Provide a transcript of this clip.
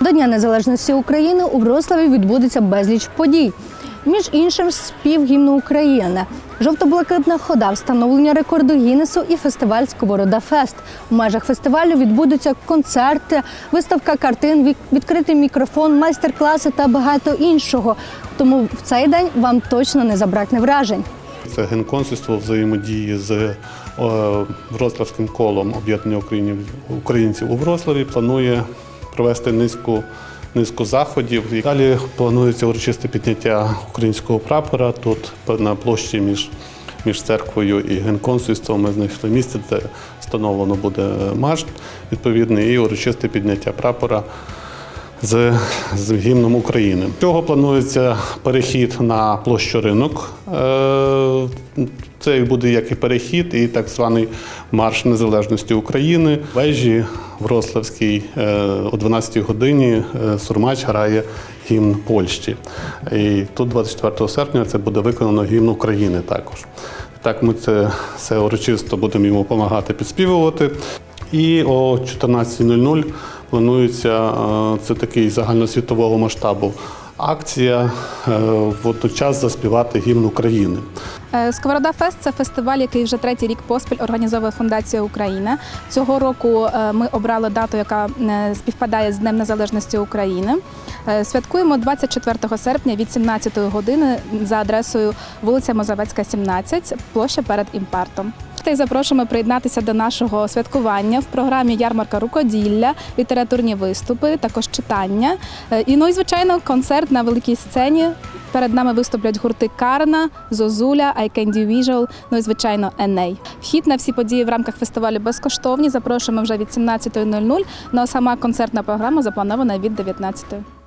До Дня Незалежності України у Вроцлаві відбудеться безліч подій. Між іншим, спів гімну України, жовто-блакитна хода, встановлення рекорду Гіннесу і фестиваль Сковорода Фест. У межах фестивалю відбудуться концерти, виставка картин, відкритий мікрофон, майстер-класи та багато іншого. Тому в цей день вам точно не забракне вражень. Це генконсульство взаємодії з е, Вроцлавським колом об'єднання українців у Вроцлаві планує провести низку, низку заходів. І далі планується урочисте підняття українського прапора тут на площі між, між церквою і генконсульством. Ми знайшли місце, де встановлено буде машт відповідний, і урочисте підняття прапора з, з гімном України. Цього планується перехід на площу ринок. Е, Це буде як і перехід, і так званий марш незалежності України. Вежі Вроцлавській е, о 12-й годині е, Сурмач грає гімн Польщі. І тут 24 серпня це буде виконано гімн України також. Так, ми це все урочисто будемо йому допомагати підспівувати. І о 14.00 планується е, це такий загальносвітового масштабу акція е, водночас заспівати гімн України. Е, Сковорода Фест це фестиваль, який вже третій рік поспіль організовує Фундація Україна. Цього року ми обрали дату, яка співпадає з Днем Незалежності України. Святкуємо 24 серпня від 17 години за адресою вулиця Мозавецька, 17, площа перед імпартом. Та й запрошуємо приєднатися до нашого святкування в програмі Ярмарка рукоділля, літературні виступи, також читання. Е, І ну і звичайно концерт на великій сцені. Перед нами виступлять гурти Карна, Зозуля, I Can Visual, ну і звичайно Еней. Вхід на всі події в рамках фестивалю безкоштовні. Запрошуємо вже від 17.00. Ну а сама концертна програма запланована від 19.00.